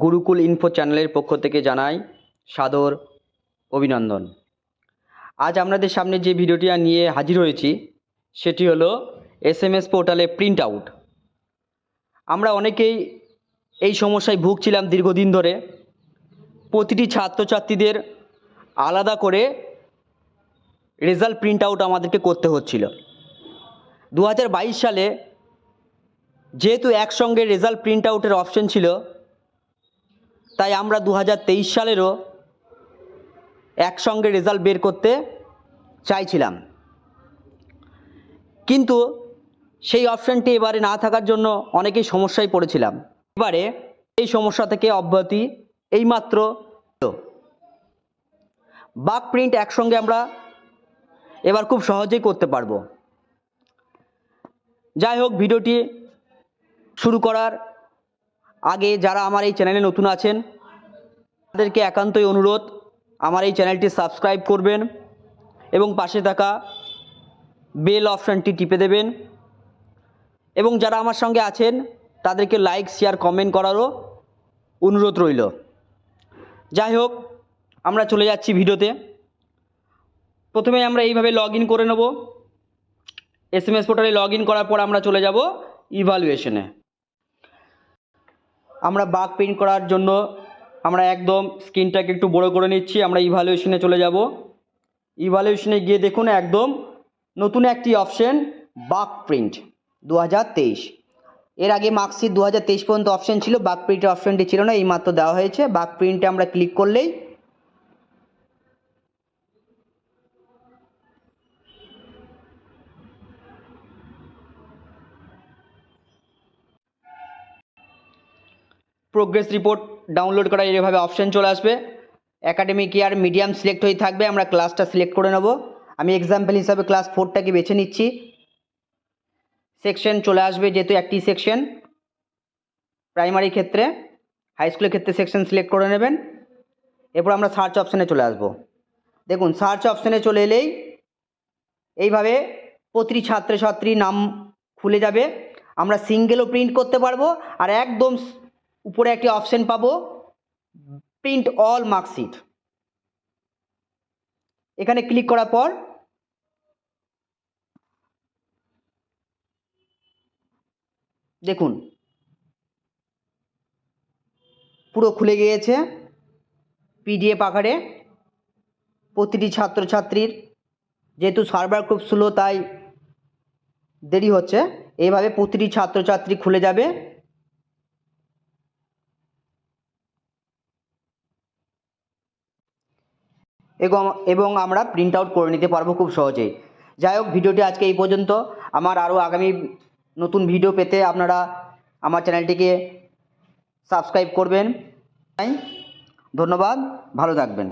Gurukul info চ্যানেলের পক্ষ থেকে জানাই সাদর অভিনন্দন। আজ আপনাদের সামনে যে ভিডিওটি নিয়ে হাজির হয়েছি, সেটি হলো এস এম এস পোর্টালে প্রিন্ট আউট। আমরা অনেকেই এই সমস্যায় ভুগছিলাম দীর্ঘদিন ধরে। প্রতিটি ছাত্রছাত্রীদের আলাদা করে রেজাল্ট প্রিন্ট আউট আমাদেরকে করতে হচ্ছিল। দু হাজার বাইশ সালে যেহেতু একসঙ্গে রেজাল্ট প্রিন্ট আউটের অপশন ছিল তাই আমরা দু হাজার তেইশ সালেরও একসঙ্গে রেজাল্ট বের করতে চাইছিলাম। কিন্তু সেই অপশানটি এবারে না থাকার জন্য অনেকেই সমস্যায় পড়েছিলাম। এবারে এই সমস্যা থেকে অব্যাহতি এইমাত্র। বাক প্রিন্ট একসঙ্গে আমরা এবার খুব সহজেই করতে পারব। যাই হোক, ভিডিওটি শুরু করার আগে যারা আমার এই চ্যানেলে নতুন আছেন, তাদেরকে একান্তই অনুরোধ, আমার এই চ্যানেলটি সাবস্ক্রাইব করবেন এবং পাশে থাকা বেল অপশানটি টিপে দেবেন। এবং যারা আমার সঙ্গে আছেন, তাদেরকে লাইক, শেয়ার, কমেন্ট করারও অনুরোধ রইল। যাই হোক, আমরা চলে যাচ্ছি ভিডিওতে। প্রথমে আমরা এইভাবে লগ ইন করে নেব। এস এম এস পোর্টালে লগ ইন করার পর আমরা চলে যাব ইভ্যালুয়েশনে আমরা বাগ প্রিন্ট করার জন্য আমরা একদম স্ক্রিনটাকে একটু বড় করে নিচ্ছি, আমরা ইভ্যালুয়েশনে চলে যাব। ইভ্যালুয়েশনে গিয়ে দেখুন একদম নতুন একটি অপশন বাক প্রিন্ট দু হাজার তেইশ। এর আগে মার্কশিট দু হাজার তেইশ পর্যন্ত অপশন ছিল বাক প্রিন্টের অপশনটি ছিল না এই মাত্র দেওয়া হয়েছে। বাক প্রিন্টে আমরা ক্লিক করলেই প্রোগ্রেস রিপোর্ট ডাউনলোড করার এভাবে অপশন চলে আসবে। একাডেমিক ইয়ার মিডিয়াম সিলেক্ট হয়ে থাকবে, আমরা ক্লাসটা সিলেক্ট করে নেব। আমি এক্সাম্পল হিসাবে ক্লাস ফোরটাকে বেছে নিচ্ছি। সেকশন চলে আসবে যেহেতু একটি সেকশন প্রাইমারি ক্ষেত্রে হাই স্কুলের ক্ষেত্রে সেকশন সিলেক্ট করে নেবেন। এরপর আমরা সার্চ অপশানে চলে আসব। দেখুন সার্চ অপশানে চলে এলেই এইভাবে প্রতিটি ছাত্রছাত্রীর নাম খুলে যাবে। আমরা সিঙ্গেলও প্রিন্ট করতে পারব, আর একদম উপরে একটি অপশন পাবো প্রিন্ট অল মার্কশিট এখানে ক্লিক করার পর, দেখুন, পুরো খুলে গিয়েছে পিডিএফ আকারে, প্রতিটি ছাত্রছাত্রীর, যেহেতু সার্ভার খুব স্লো তাই দেরি হচ্ছে, এইভাবে প্রতিটি ছাত্রছাত্রী খুলে যাবে এবং এবং আমরা প্রিন্ট আউট করে নিতে পারব খুব সহজেই। যাই হোক, ভিডিওটি আজকে এই পর্যন্ত। আমার আরও আগামী নতুন ভিডিও পেতে আপনারা আমার চ্যানেলটিকে সাবস্ক্রাইব করবেন। ধন্যবাদ, ভালো থাকবেন।